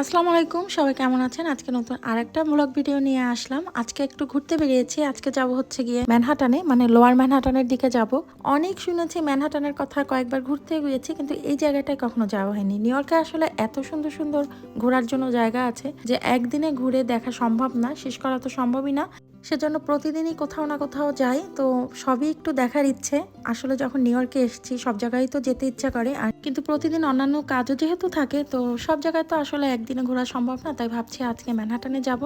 আসসালামু আলাইকুম, সবাই কেমন আছেন? আজকে নতুন আরেকটা ব্লগ ভিডিও নিয়ে আসলাম। আজকে একটু ঘুরতে বেরিয়েছি। আজকে যাব হচ্ছে গিয়ে ম্যানহাটানে মানে লোয়ার ম্যানহাটানের দিকে যাব। অনেক শুনেছি ম্যানহাটানের কথা, কয়েকবার ঘুরতে গিয়েছি, কিন্তু এই জায়গাটায় কখনো যাওয়া হয়নি। নিউ ইয়র্কে আসলে এত সুন্দর সুন্দর ঘোরার জন্য জায়গা আছে যে একদিনে ঘুরে দেখা সম্ভব না, শেষ করা তো সম্ভবই না। সেজন্য প্রতিদিনই কোথাও না কোথাও যাই, তো সবই একটু দেখার ইচ্ছে। আসলে যখন নিউ ইয়র্কে এসেছি, সব জায়গায় তো যেতে ইচ্ছা করে। আর কিন্তু প্রতিদিন অন্যান্য কাজও যেহেতু থাকে, তো সব জায়গায় তো আসলে একদিনে ঘোরা সম্ভব না, তাই ভাবছি আজকে ম্যানহাটানে যাব।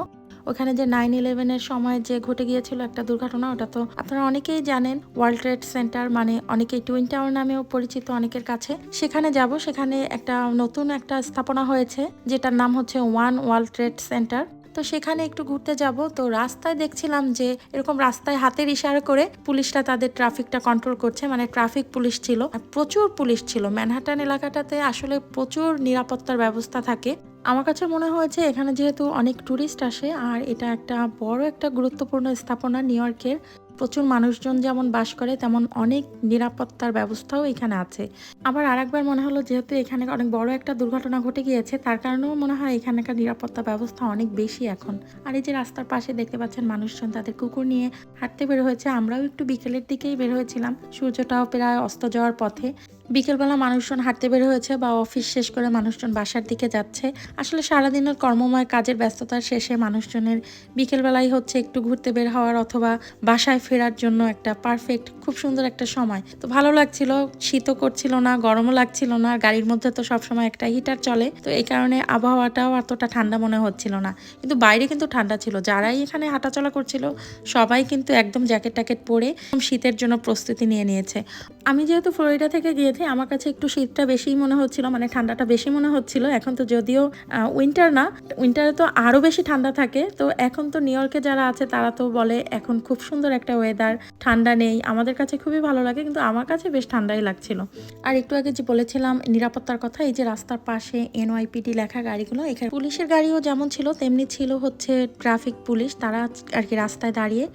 ওখানে যে নাইন ইলেভেনের সময় যে ঘটে গিয়েছিল একটা দুর্ঘটনা, ওটা তো আপনারা অনেকেই জানেন ওয়ার্ল্ড ট্রেড সেন্টার মানে অনেকেই টুইন টাওয়ার নামেও পরিচিত অনেকের কাছে। সেখানে যাব, সেখানে একটা নতুন একটা স্থাপনা হয়েছে, যেটার নাম হচ্ছে ওয়ান ওয়ার্ল্ড ট্রেড সেন্টার তো সেখানে একটু ঘুরতে যাব। তো রাস্তায় দেখছিলাম যে এরকম রাস্তায় হাতের ইশারা করে পুলিশরা তাদের ট্রাফিকটা কন্ট্রোল করছে। মানে ট্রাফিক পুলিশ ছিল। প্রচুর পুলিশ ছিল। ম্যানহাটান এলাকাটাতে আসলে প্রচুর নিরাপত্তার ব্যবস্থা থাকে। আমার কাছে মনে হয়েছে এখানে যেহেতু অনেক ট্যুরিস্ট আসে, আর এটা একটা বড় একটা গুরুত্বপূর্ণ স্থাপনা নিউ ইয়র্কের। প্রচুর মানুষজন যেমন বাস করে, তেমন অনেক নিরাপত্তার ব্যবস্থাও এখানে আছে। আবার আরেকবার মনে হলো যেহেতু এখানে অনেক বড় একটা দুর্ঘটনা ঘটে গিয়েছে, তার কারণেও মনে হয় এখানকার নিরাপত্তা ব্যবস্থা অনেক বেশি এখন। আর এই যে রাস্তার পাশে দেখতে পাচ্ছেন মানুষজন, তাদের কুকুর নিয়ে হাঁটতে বের হয়েছে। আমরাও একটু বিকেলের দিকেই বের হয়েছিলাম। সূর্যটাও প্রায় অস্ত যাওয়ার পথে। বিকেলবেলা মানুষজন হাঁটতে বের হয়েছে বা অফিস শেষ করে মানুষজন বাসার দিকে যাচ্ছে। আসলে সারাদিনের কর্মময় কাজের ব্যস্ততার শেষে মানুষজনের বিকেলবেলায় হচ্ছে একটু ঘুরতে বের হওয়ার অথবা বাসায় ফেরার জন্য একটা পারফেক্ট খুব সুন্দর একটা সময়। তো ভালো লাগছিল, শীতও করছিল না, গরমও লাগছিল না, গাড়ির মধ্যে তো সবসময় একটা হিটার চলে। তো এই কারণে আবহাওয়াটাও অতটা ঠান্ডা মনে হচ্ছিল না। কিন্তু বাইরে কিন্তু ঠান্ডা ছিল, যারাই এখানে হাঁটাচলা করছিল সবাই কিন্তু একদম জ্যাকেট ট্যাকেট পরে শীতের জন্য প্রস্তুতি নিয়ে নিয়েছে। আমি যেহেতু ফ্লোরিডা থেকে গিয়েছি আমার কাছে একটু শীতটা বেশি মনে হচ্ছিল মানে ঠান্ডাটা বেশি মনে হচ্ছিল। এখন তো যদিও উইন্টার না উইন্টারে তো আরও বেশি ঠান্ডা থাকে। তো এখন তো নিউ ইয়র্কে যারা আছে, তারা তো বলে এখন খুব সুন্দর একটা ওয়েদার ঠান্ডা নেই। আমাদের কাছে খুবই ভালো লাগে, কিন্তু আমার কাছে বেশ ঠান্ডাই লাগছিল। আর একটু আগে যে বলেছিলাম নিরাপত্তার কথা, এই যে রাস্তার পাশে এনওয়াইপিডি লেখা গাড়িগুলো, এখানে পুলিশের গাড়িও যেমন ছিল, তেমনি ছিল হচ্ছে ট্রাফিক পুলিশ। তারা আর কি রাস্তায় দাঁড়িয়ে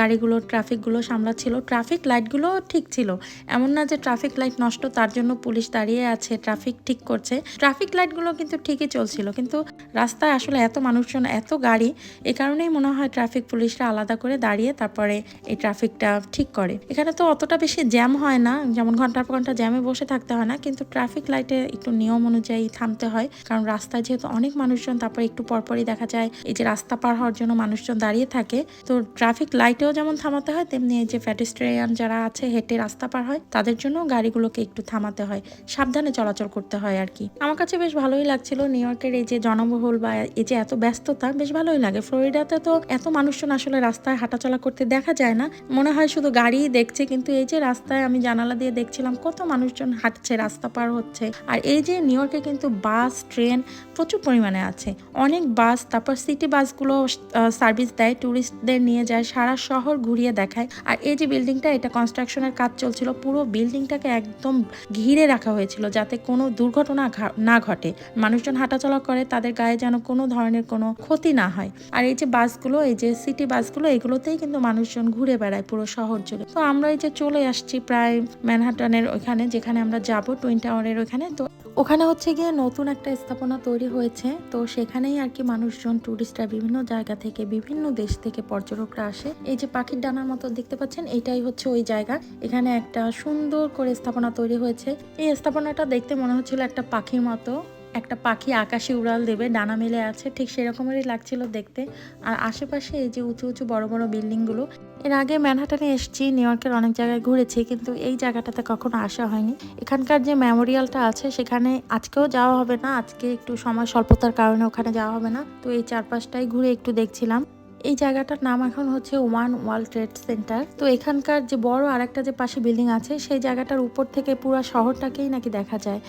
গাড়িগুলো, ট্রাফিকগুলো সামলাচ্ছিল। ট্রাফিক লাইটগুলো ঠিক ছিল। এমন না যে ট্রাফিক লাইট নষ্ট, তার জন্য পুলিশ দাঁড়িয়ে আছে, ট্রাফিক ঠিক করছে। ট্রাফিক লাইটগুলো কিন্তু ঠিকই চলছিল, কিন্তু রাস্তায় আসলে এত মানুষজন, এত গাড়ি, এ কারণেই মনে হয় ট্রাফিক পুলিশরা আলাদা করে দাঁড়িয়ে তারপরে এই ট্রাফিকটা ঠিক করে। এখানে তো অতটা বেশি জ্যাম হয় না, যেমন ঘণ্টার পর ঘণ্টা জ্যামে বসে থাকতে হয় না, কিন্তু ট্রাফিক লাইটে একটু নিয়ম অনুযায়ী থামতে হয়, কারণ রাস্তায় যেহেতু অনেক মানুষজন, তারপরে একটু পরপরই দেখা যায়, এই যে রাস্তা পার হওয়ার জন্য মানুষজন দাঁড়িয়ে থাকে, তো ট্রাফিক লাইটেও যেমন থামাতে হয়, তেমনি এই যে ফ্যাটিস্ট্রিয়ান যারা আছে, হেঁটে রাস্তা পার হয়, তাদের জন্য গাড়িগুলোকে একটু থামাতে হয়, সাবধানে চলাচল করতে হয় আর কি। আমার কাছে বেশ ভালোই লাগছিল নিউ ইয়র্কের এই যে জনবহুল বা এই যে এত ব্যস্ততা, বেশ ভালোই লাগে। ফ্লোরিডাতে তো এত মানুষজন আসলে রাস্তায় হাঁটাচলা করতে দেখা যায় না। মনে হয় শুধু গাড়িই দেখছে, কিন্তু এই যে রাস্তায় আমি জানালা দিয়ে দেখছিলাম কত মানুষজন হাঁটছে, রাস্তা পার হচ্ছে। আর এই যে নিউ ইয়র্কে কিন্তু বাস, ট্রেন প্রচুর পরিমাণে আছে। অনেক বাস, তারপর সিটি বাসগুলো সার্ভিস দেয় ট্যুরিস্টদের নিয়ে যায়, সারা শহর ঘুরিয়ে দেখায়। আর এই যে বিল্ডিংটা, এটা কনস্ট্রাকশনের কাজ চলছিল। পুরো বিল্ডিংটাকে একদম ঘিরে রাখা হয়েছিল যাতে কোনো দুর্ঘটনা না ঘটে। মানুষজন হাঁটাচলা করে, তাদের গায়ে যেন কোনো ধরনের কোনো ক্ষতি না হয়। আর এই যে বাসগুলো, এই যে সিটি বাসগুলো, এগুলোতেই কিন্তু মানুষজন ঘুরে বেড়ায় পুরো শহর জুড়ে। তো আমরা এই যে চলে আসছি প্রায় ম্যানহাটনের ওইখানে, যেখানে আমরা যাব টুইন টাওয়ারের ওইখানে। তো ওখানে হচ্ছে গিয়ে নতুন একটা স্থাপনা তৈরি হয়েছে। তো সেখানেই আর কি মানুষজন, টুরিস্টরা বিভিন্ন জায়গা থেকে, বিভিন্ন দেশ থেকে পর্যটকরা আসে। এই যে পাখির ডানার মতো দেখতে পাচ্ছেন, এটাই হচ্ছে ওই জায়গা। এখানে একটা সুন্দর করে স্থাপনা তৈরি হয়েছে। এই স্থাপনাটা দেখতে মনে হচ্ছিল একটা পাখির মতো। একটা পাখি আকাশে উড়াল দেবে, ডানা মেলে আছে, ঠিক সেরকমেরই লাগছিল দেখতে। আর আশেপাশে এই যে উঁচু উঁচু বড় বড় বিল্ডিংগুলো, এর আগে ম্যানহাটানে এসেছি, নিউ ইয়র্কের অনেক জায়গায় ঘুরেছি, কিন্তু এই জায়গাটাতে কখনো আসা হয়নি। এখানকার যে মেমোরিয়ালটা আছে, সেখানে আজকেও যাওয়া হবে না, আজকে একটু সময় স্বল্পতার কারণে ওখানে যাওয়া হবে না। তো এই চারপাশটাই ঘুরে একটু দেখছিলাম। এই জায়গাটার নাম এখন হচ্ছে ওয়ান ওয়ার্ল্ড ট্রেড সেন্টার। তো এখানকার যে বড় আরেকটা যে পাশে বিল্ডিং আছে, সেই জায়গাটার উপর থেকে পুরো শহরটাকেই নাকি দেখা যায়।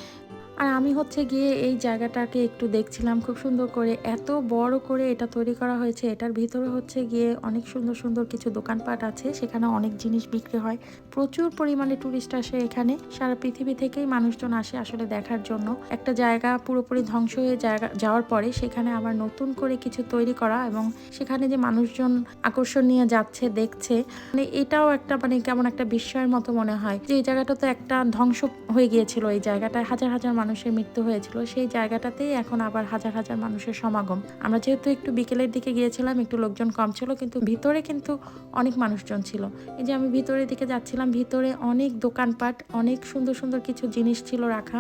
আর আমি হচ্ছে গিয়ে এই জায়গাটাকে একটু দেখছিলাম খুব সুন্দর করে। এত বড় করে এটা তৈরি করা হয়েছে, এটার ভিতরে হচ্ছে গিয়ে অনেক সুন্দর সুন্দর কিছু দোকানপাট আছে, সেখানে অনেক জিনিস বিক্রি হয়। প্রচুর পরিমাণে টুরিস্ট আসে এখানে, সারা পৃথিবী থেকেই মানুষজন আসে আসলে দেখার জন্য। একটা জায়গা পুরোপুরি ধ্বংস হয়ে জায়গা, যাওয়ার পরে সেখানে আবার নতুন করে কিছু তৈরি করা এবং সেখানে যে মানুষজন আকর্ষণ নিয়ে যাচ্ছে, দেখছে মানে এটাও একটা মানে কেমন একটা বিস্ময়ের মতো মনে হয় যে এই জায়গাটা তো একটা ধ্বংস হয়ে গিয়েছিল, এই জায়গাটায় হাজার হাজার মানুষের মৃত্যু হয়েছিল, সেই জায়গাটাতেই এখন আবার হাজার হাজার মানুষের সমাগম। আমরা যেহেতু একটু বিকেলের দিকে গিয়েছিলাম, একটু লোকজন কম ছিল, কিন্তু ভিতরে কিন্তু অনেক মানুষজন ছিল। এই যে আমি ভিতরের দিকে যাচ্ছিলাম, ভিতরে অনেক দোকানপাট, অনেক সুন্দর সুন্দর কিছু জিনিস ছিল রাখা,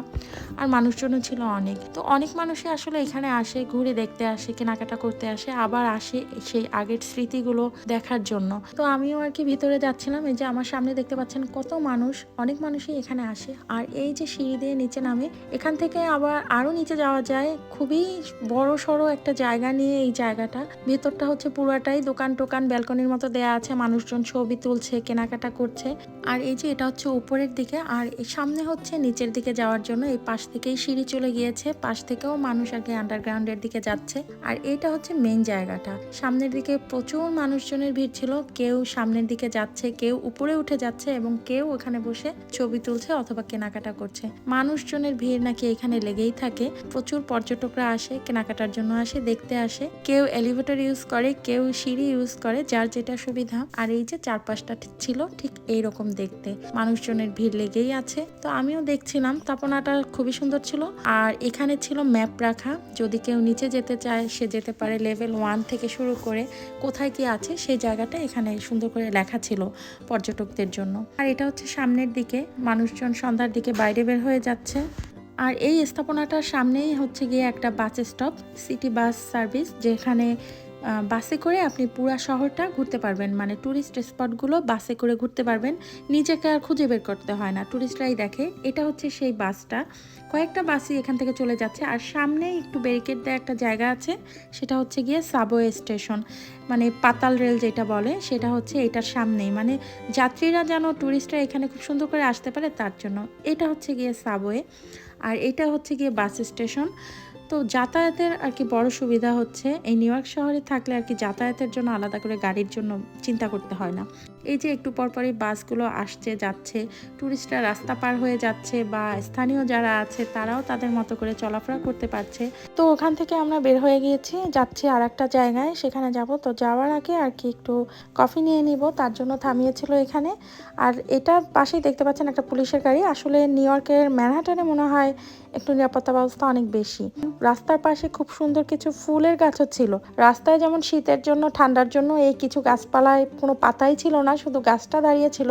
আর মানুষজনও ছিল অনেক। তো অনেক মানুষই আসলে এখানে আসে, ঘুরে দেখতে আসে, কেনাকাটা করতে আসে, আবার আসে সেই আগের স্মৃতিগুলো দেখার জন্য। তো আমিও আর কি ভিতরে যাচ্ছিলাম, এই যে আমার সামনে দেখতে পাচ্ছেন কত মানুষ, অনেক মানুষই এখানে আসে, আর এই যে সিঁড়ি দিয়ে নিচে নামে এখান থেকে আবার আরও নিচে যাওয়া যায়। খুবই বড় সড়ো একটা জায়গা নিয়ে এই জায়গাটা। ভেতরটা হচ্ছে পুরাটাই দোকান টোকান, ব্যালকনির মতো দেয়া আছে, মানুষজন ছবি তুলছে, কেনাকাটা করছে। আর এই যে এটা হচ্ছে উপরের দিকে, আর সামনে হচ্ছে নিচের দিকে যাওয়ার জন্য এই পাশ থেকেই সিঁড়ি চলে গিয়েছে। পাশ থেকেও মানুষ আগে আন্ডারগ্রাউন্ডের দিকে যাচ্ছে। আর এটা হচ্ছে মেন জায়গাটা। সামনের দিকে প্রচুর মানুষজনের ভিড় ছিল। কেউ সামনের দিকে যাচ্ছে, কেউ উপরে উঠে যাচ্ছে এবং কেউ ওখানে বসে ছবি তুলছে অথবা কেনাকাটা করছে। মানুষজনের ভিড় নাকি এখানে লেগেই থাকে। প্রচুর পর্যটকরা আসে, কেনাকাটার জন্য আসে, দেখতে আসে। কেউ এলিভেটর ইউজ করে, কেউ সিঁড়ি ইউজ করে, যার যেটা সুবিধা। আর এই যে চারপাশটা ছিল, ঠিক এইরকম দেখতে। মানুষজনের ভিড় লেগেই আছে। তো আমিও দেখছিলাম, স্থাপনাটা খুবই সুন্দর ছিল। আর এখানে ছিল ম্যাপ রাখা। যদি কেউ নিচে যেতে চায়, সে যেতে পারে লেভেল ওয়ান থেকে শুরু করে, কোথায় কি আছে, সেই জায়গাটা এখানে সুন্দর করে লেখা ছিল পর্যটকদের জন্য। আর এটা হচ্ছে সামনের দিকে। মানুষজন সন্ধ্যার দিকে বাইরে বের হয়ে যাচ্ছে। আর এই স্থাপনাটার সামনেই হচ্ছে গিয়ে একটা bus stop, city bus service, যেখানে বাসে করে আপনি পুরা শহরটা ঘুরতে পারবেন। মানে ট্যুরিস্ট স্পটগুলো বাসে করে ঘুরতে পারবেন। নিজেকে আর খুঁজে বের করতে হয় না। ট্যুরিস্টরাই দেখে। এটা হচ্ছে সেই বাসটা। কয়েকটা বাসই এখান থেকে চলে যাচ্ছে। আর সামনে একটু ব্যারিকেড দেওয়া একটা জায়গা আছে। সেটা হচ্ছে গিয়ে সাবওয়ে স্টেশন মানে পাতাল রেল যেটা বলে, সেটা হচ্ছে এটার সামনেই। মানে যাত্রীরা যেন ট্যুরিস্টরা এখানে খুব সুন্দর করে আসতে পারে, তার জন্য। এটা হচ্ছে গিয়ে সাবওয়ে আর এটা হচ্ছে গিয়ে বাস স্টেশন। তো যাতায়াতের আর কি বড় সুবিধা হচ্ছে, এই নিউ ইয়র্ক শহরে থাকলে আর কি যাতায়াতের জন্য আলাদা করে গাড়ির জন্য চিন্তা করতে হয় না। এই যে একটু পরপরই বাসগুলো আসছে, যাচ্ছে ট্যুরিস্টরা রাস্তা পার হয়ে যাচ্ছে বা স্থানীয় যারা আছে তারাও তাদের মতো করে চলাফেরা করতে পারছে। তো ওখান থেকে আমরা বের হয়ে গিয়েছি, যাচ্ছি আর একটা জায়গায়, সেখানে যাব। তো যাওয়ার আগে আর কি একটু কফি নিয়ে নিব, তার জন্য থামিয়েছিল এখানে। আর এটার পাশেই দেখতে পাচ্ছেন একটা পুলিশের গাড়ি, আসলে নিউ ইয়র্কের ম্যানহাটনে মনে হয় একটু নিরাপত্তা ব্যবস্থা অনেক বেশি। রাস্তার পাশে খুব সুন্দর কিছু ফুলের গাছও ছিল। রাস্তায় যেমন শীতের জন্য, ঠান্ডার জন্য এই কিছু গাছপালায় কোনো পাতাই ছিল না শুধু গাছটা দাঁড়িয়ে ছিল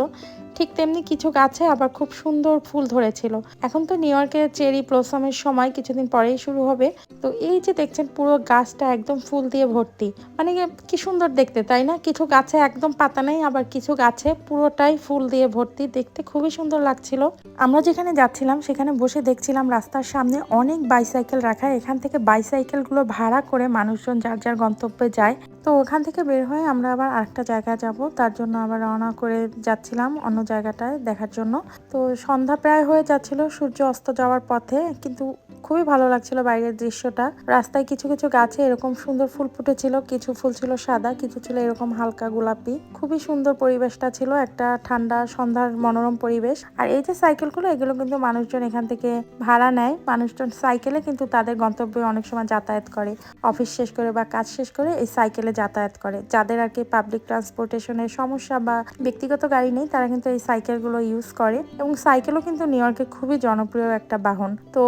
ঠিক তেমনি কিছু গাছে আবার খুব সুন্দর ফুল ধরেছিল। এখন তো নিউ ইয়র্কে চেরি ব্লসমের সময় কিছুদিন পরেই শুরু হবে। তো এই যে দেখছেন পুরো গাছটা একদম ফুল দিয়ে ভর্তি। মানে কি সুন্দর দেখতে, তাই না? কিছু গাছে একদম পাতা নেই, আবার কিছু গাছে পুরোটাই ফুল দিয়ে ভর্তি। দেখতে খুবই সুন্দর লাগছিল। আমরা যেখানে যাচ্ছিলাম, সেখানে বসে দেখছিলাম রাস্তার সামনে অনেক বাইসাইকেল রাখা। এখান থেকে বাইসাইকেলগুলো ভাড়া করে মানুষজন যার যার গন্তব্যে যায়। তো ওখান থেকে বের হয়ে আমরা আবার আরেকটা জায়গায় যাব। তার জন্য আবার রওনা করে যাচ্ছিলাম। অন্য জায়গাটায় দেখার জন্য। তো সন্ধ্যা প্রায় হয়ে যাচ্ছিল, সূর্য অস্ত যাওয়ার পথে, কিন্তু খুবই ভালো লাগছিল বাইরের দৃশ্যটা। রাস্তায় কিছু কিছু গাছে এরকম সুন্দর ফুল ফুটেছিল, কিছু ফুল ছিল সাদা, কিছু ছিল এরকম হালকা গোলাপি। খুবই সুন্দর পরিবেশটা ছিল, একটা ঠান্ডা সন্ধ্যার মনোরম পরিবেশ। আর এই যে সাইকেলগুলো, এগুলো কিন্তু মানুষজন এখান থেকে ভাড়া নেয়। মানুষজন সাইকেলে কিন্তু তাদের গন্তব্যে অনেক সময় যাতায়াত করে। অফিস শেষ করে বা কাজ শেষ করে এই সাইকেলে যাতায়াত করে। যাদের আর কি পাবলিক ট্রান্সপোর্টেশনের সমস্যা বা ব্যক্তিগত গাড়ি নেই, তারা কিন্তু এই সাইকেলগুলো ইউজ করে এবং সাইকেলও কিন্তু নিউ ইয়র্কে খুবই জনপ্রিয় একটা বাহন। তো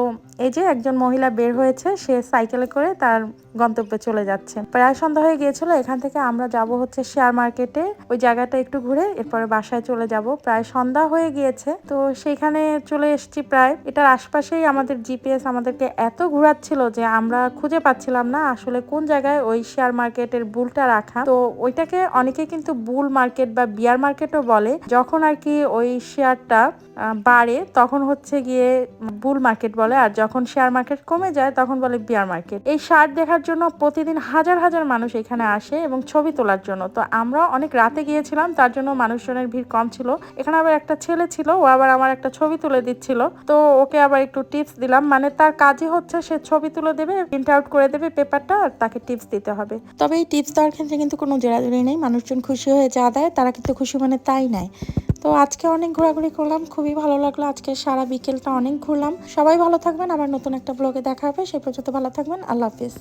এই যে একজন মহিলা বের হয়েছে, সে সাইকেলে করে তার গন্তব্যে চলে যাচ্ছে। প্রায় সন্ধ্যা হয়ে গিয়েছিল, এখান থেকে আমরা যাব হচ্ছে শেয়ার মার্কেটে। ওই জায়গাটা একটু ঘুরে এরপরে বাসায় চলে যাব। প্রায় সন্ধ্যা হয়ে গিয়েছে, তো সেইখানে চলে এসেছি প্রায়। এটার আশপাশেই আমাদের জিপিএস আমাদেরকে এত ঘোরাচ্ছিল যে আমরা খুঁজে পাচ্ছিলাম না আসলে কোন জায়গায় ওই শেয়ার মার্কেটের বুলটা রাখা। তো ওইটাকে অনেকে কিন্তু বুল মার্কেট বা বিয়ার মার্কেটও বলে। যখন আর কি ওই শেয়ারটা বাড়ে তখন হচ্ছে গিয়ে বুল মার্কেট বলে। আর যখন শেয়ার মার্কেট কমে যায় তখন বলে বিয়ার মার্কেট। এই শার্ট দেখার জন্য প্রতিদিন হাজার হাজার মানুষ এখানে আসে এবং ছবি তোলার জন্য। তো আমরা অনেক রাতে গিয়েছিলাম, তার জন্য মানুষজনের ভিড় কম ছিল। এখানে আবার একটা ছেলে ছিল, ও আবার আমার একটা ছবি তুলে দিচ্ছিল। তো ওকে আবার একটু টিপস দিলাম মানে তার কাজই হচ্ছে সে ছবি তুলে দেবে, প্রিন্ট আউট করে দেবে পেপারটা আর তাকে টিপস দিতে হবে। তবে এই টিপস দেওয়ার ক্ষেত্রে কিন্তু কোনো জোরাজুরি নেই। মানুষজন খুশি হয়ে যা দেয়, তারা কিন্তু খুশি মানে তাই নেয় তো আজকে অনেক ঘোরাঘুরি করলাম, খুবই ভালো লাগল। আজকে সারা বিকেলটা অনেক ঘুরলাম। সবাই ভালো থাকবেন, আবার নতুন একটা ব্লগে দেখা হবে। সেই পর্যন্ত ভালো থাকবেন, আল্লাহ হাফিজ।